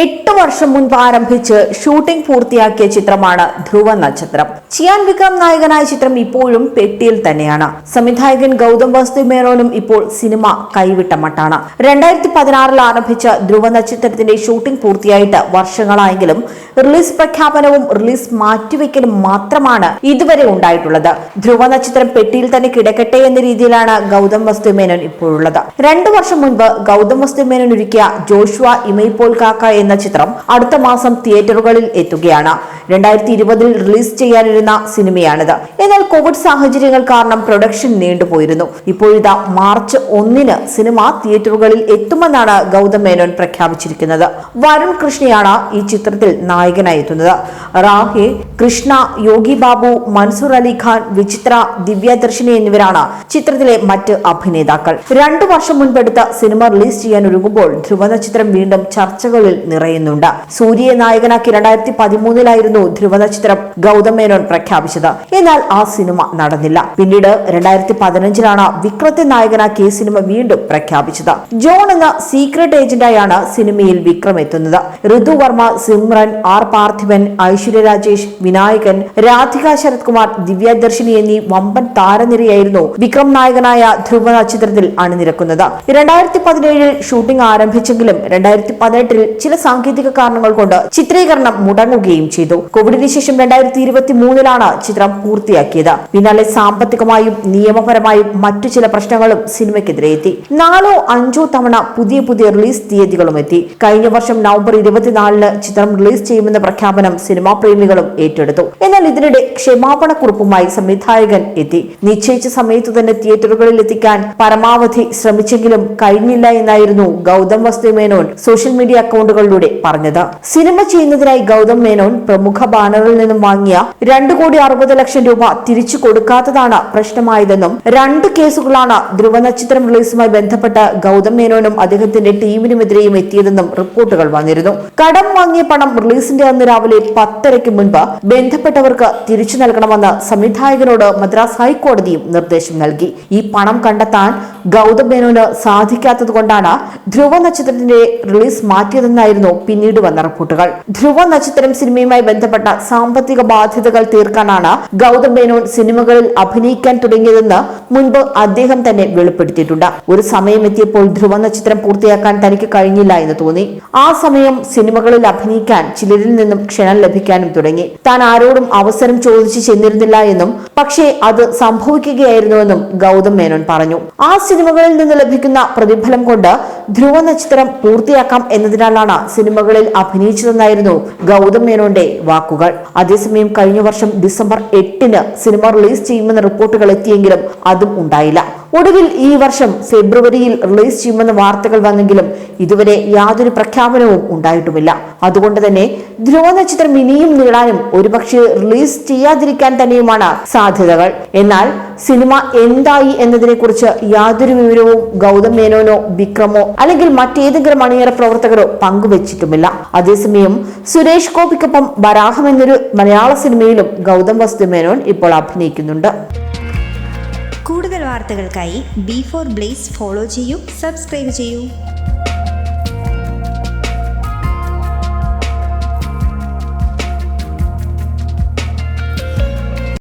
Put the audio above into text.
എട്ട് വർഷം മുൻപ് ആരംഭിച്ച് ഷൂട്ടിംഗ് പൂർത്തിയാക്കിയ ചിത്രമാണ് ധ്രുവ നക്ഷത്രം. ചിയാൻ വിക്രം നായകനായ ചിത്രം ഇപ്പോഴും പെട്ടിയിൽ തന്നെയാണ്. സംവിധായകൻ ഗൗതം മേനോനും ഇപ്പോൾ സിനിമ കൈവിട്ട മട്ടാണ്. രണ്ടായിരത്തി പതിനാറിൽ ആരംഭിച്ച ധ്രുവ നക്ഷത്രത്തിന്റെ ഷൂട്ടിംഗ് പൂർത്തിയായിട്ട് വർഷങ്ങളായെങ്കിലും റിലീസ് പ്രഖ്യാപനവും റിലീസ് മാറ്റിവെക്കലും മാത്രമാണ് ഇതുവരെ ഉണ്ടായിട്ടുള്ളത്. ധ്രുവ നക്ഷത്രം പെട്ടിയിൽ തന്നെ കിടക്കട്ടെ എന്ന രീതിയിലാണ് ഗൗതം വസ്തുമേനോൻ ഇപ്പോഴുള്ളത്. രണ്ടു വർഷം മുൻപ് ഗൗതം വസ്തുമേനോൻ ഒരുക്കിയ ജോഷുവ ഇമൈപോൾ കാക്ക എന്ന ചിത്രം അടുത്ത മാസം തിയേറ്ററുകളിൽ എത്തുകയാണ്. രണ്ടായിരത്തി ഇരുപതിൽ റിലീസ് ചെയ്യാനിരുന്ന സിനിമയാണിത്. എന്നാൽ കോവിഡ് സാഹചര്യങ്ങൾ കാരണം പ്രൊഡക്ഷൻ നീണ്ടുപോയിരുന്നു. ഇപ്പോഴിതാ മാർച്ച് ഒന്നിന് സിനിമ തിയേറ്ററുകളിൽ എത്തുമെന്നാണ് ഗൗതം മേനോൻ പ്രഖ്യാപിച്ചിരിക്കുന്നത്. വരുൺ കൃഷ്ണയാണ് ഈ ചിത്രത്തിൽ നായകനായി എത്തുന്നത് റാഹെ കൃഷ്ണ യോഗി ബാബു മൻസൂർ അലി ഖാൻ വിചിത്ര ദിവ്യദർശിനി എന്നിവരാണ് ചിത്രത്തിലെ മറ്റ് അഭിനേതാക്കൾ. രണ്ടു വർഷം മുൻപെടുത്ത സിനിമ റിലീസ് ചെയ്യാൻ ഒരുങ്ങുമ്പോൾ ധ്രുവ ചിത്രം വീണ്ടും ചർച്ചകളിൽ നിറയുന്നുണ്ട്. സൂര്യയെ നായകനാക്കി രണ്ടായിരത്തി പതിമൂന്നിലായിരുന്നു ധ്രുവ ചിത്രം ഗൗതം മേനോൻ പ്രഖ്യാപിച്ചത്. എന്നാൽ ആ സിനിമ നടന്നില്ല. പിന്നീട് രണ്ടായിരത്തി പതിനഞ്ചിലാണ് വിക്രത്തെ നായകനാക്കി സിനിമ വീണ്ടും പ്രഖ്യാപിച്ചത്. ജോൺ എന്ന സീക്രട്ട് ഏജന്റായാണ് സിനിമയിൽ വിക്രം എത്തുന്നത്. ഋതു വർമ്മ സിമ്രൻ ആർ പാർത്ഥിവൻ ഐശ്വര്യ രാജേഷ് വിനായകൻ രാധിക ശരത് കുമാർ ദിവ്യദർശിനി എന്നീ വമ്പൻ താരനിരയായിരുന്നു വിക്രം നായകനായ ധ്രുവ ചിത്രത്തിൽ അണിനിരക്കുന്നത്. രണ്ടായിരത്തി പതിനേഴിൽ ഷൂട്ടിംഗ് ആരംഭിച്ചെങ്കിലും രണ്ടായിരത്തി പതിനെട്ടിൽ ചില സാങ്കേതിക കാരണങ്ങൾ കൊണ്ട് ചിത്രീകരണം മുടങ്ങുകയും ചെയ്തു. കോവിഡിന് ശേഷം രണ്ടായിരത്തി ഇരുപത്തി മൂന്നിലാണ് ചിത്രം പൂർത്തിയാക്കിയത്. പിന്നാലെ സാമ്പത്തികമായും നിയമപരമായും മറ്റു ചില പ്രശ്നങ്ങളും സിനിമയ്ക്കെതിരെ എത്തി. നാലോ അഞ്ചോ തവണ പുതിയ പുതിയ റിലീസ് തീയതികളും എത്തി. കഴിഞ്ഞ വർഷം നവംബർ ഇരുപത്തിനാലിന് ചിത്രം റിലീസ് ചെയ്യുമെന്ന പ്രഖ്യാപനം സിനിമാ പ്രേമികളും ഏറ്റെടുത്തു. എന്നാൽ ഇതിനിടെ ക്ഷമാപണക്കുറിപ്പുമായി സംവിധായകൻ എത്തി. നിശ്ചയിച്ച സമയത്തു തന്നെ തിയേറ്ററുകളിൽ എത്തിക്കാൻ പരമാവധി ശ്രമിച്ചെങ്കിലും കഴിഞ്ഞില്ല എന്നായിരുന്നു ഗൗതം വസ്തു മേനോൻ സോഷ്യൽ മീഡിയ അക്കൗണ്ടുകളിലൂടെ പറഞ്ഞത്. സിനിമ ചെയ്യുന്നതിനായി ഗൗതം മേനോൻ പ്രമുഖ ബാനറിൽ നിന്നും വാങ്ങിയ രണ്ടു കോടി അറുപത് ലക്ഷം രൂപ തിരിച്ചു കൊടുക്കാത്തതാണ് പ്രശ്നമായതെന്നും രണ്ട് കേസുകളാണ് ധ്രുവ നക്ഷത്രം റിലീസുമായി ബന്ധപ്പെട്ട് ഗൗതം മേനോനും അദ്ദേഹത്തിന്റെ ടീമിനുമെതിരെയും എത്തിയതെന്നും റിപ്പോർട്ടുകൾ വന്നിരുന്നു. കടം വാങ്ങിയ പണം റിലീസിന്റെ അന്ന് രാവിലെ പത്തരയ്ക്ക് മുൻപ് ബന്ധപ്പെട്ടവർക്ക് തിരിച്ചു നൽകണമെന്ന് സംവിധായകനോട് മദ്രാസ് ഹൈക്കോടതിയും നിർദ്ദേശം നൽകി. ഈ പണം കണ്ടെത്താൻ ഗൗതം മേനോന് സാധിക്കാത്തത് കൊണ്ടാണ് ധ്രുവ നക്ഷത്രത്തിന്റെ റിലീസ് മാറ്റിയതെന്നായിരുന്നു പിന്നീട് വന്ന റിപ്പോർട്ടുകൾ. ധ്രുവ നക്ഷത്രം സിനിമയുമായി ബന്ധപ്പെട്ട സാമ്പത്തിക ബാധ്യതകൾ തീർക്കാനാണ് ഗൗതം മേനോൻ സിനിമകളിൽ അഭിനയിക്കാൻ തുടങ്ങിയതെന്ന് മുൻപ് അദ്ദേഹം തന്നെ വെളിപ്പെടുത്തിയിട്ടുണ്ട്. ഒരു സമയം എത്തിയപ്പോൾ ധ്രുവ നക്ഷത്രം പൂർത്തിയാക്കാൻ തനിക്ക് കഴിഞ്ഞില്ല എന്ന് തോന്നി. ആ സമയം സിനിമകളിൽ അഭിനയിക്കാൻ ചിലരിൽ നിന്നും ക്ഷണം ലഭിക്കാനും തുടങ്ങി. താൻ ആരോടും അവസരം ചോദിച്ചു ചെന്നിരുന്നില്ല എന്നും പക്ഷേ അത് സംഭവിക്കുകയായിരുന്നുവെന്നും ഗൗതം മേനോൻ പറഞ്ഞു. ആ സിനിമകളിൽ നിന്ന് ലഭിക്കുന്ന പ്രതിഫലം കൊണ്ട് ധ്രുവ നക്ഷത്രം പൂർത്തിയാക്കാം എന്നതിനാലാണ് സിനിമകളിൽ അഭിനയിച്ചതെന്നായിരുന്നു ഗൗതം മേനോന്റെ വാക്കുകൾ. അതേസമയം കഴിഞ്ഞ വർഷം ഡിസംബർ എട്ടിന് സിനിമ റിലീസ് ചെയ്യുമെന്ന റിപ്പോർട്ടുകൾ എത്തിയെങ്കിലും അതും ഉണ്ടായില്ല. ഒടുവിൽ ഈ വർഷം ഫെബ്രുവരിയിൽ റിലീസ് ചെയ്യുമെന്ന വാർത്തകൾ വന്നെങ്കിലും ഇതുവരെ യാതൊരു പ്രഖ്യാപനവും ഉണ്ടായിട്ടുമില്ല. അതുകൊണ്ട് തന്നെ ധ്രുവ നക്ഷത്രം ഇനിയും നീളാനും ഒരുപക്ഷെ റിലീസ് ചെയ്യാതിരിക്കാൻ തന്നെയുമാണ് സാധ്യതകൾ. എന്നാൽ സിനിമ എന്തായി എന്നതിനെക്കുറിച്ച് യാതൊരു വിവരവും ഗൗതം മേനോനോ വിക്രമോ അല്ലെങ്കിൽ മറ്റേതെങ്കിലും അണിയറ പ്രവർത്തകരോ പങ്കുവച്ചിട്ടുമില്ല. അതേസമയം സുരേഷ് ഗോപിക്കൊപ്പം വരാഹം എന്നൊരു മലയാള സിനിമയിലും ഗൗതം വസ്തു മേനോൻ ഇപ്പോൾ അഭിനയിക്കുന്നുണ്ട്. കൂടുതൽ വാർത്തകൾക്കായി ബി ഫോർ ബ്ലേസ് ഫോളോ ചെയ്യൂ സബ്സ്ക്രൈബ് ചെയ്യൂ.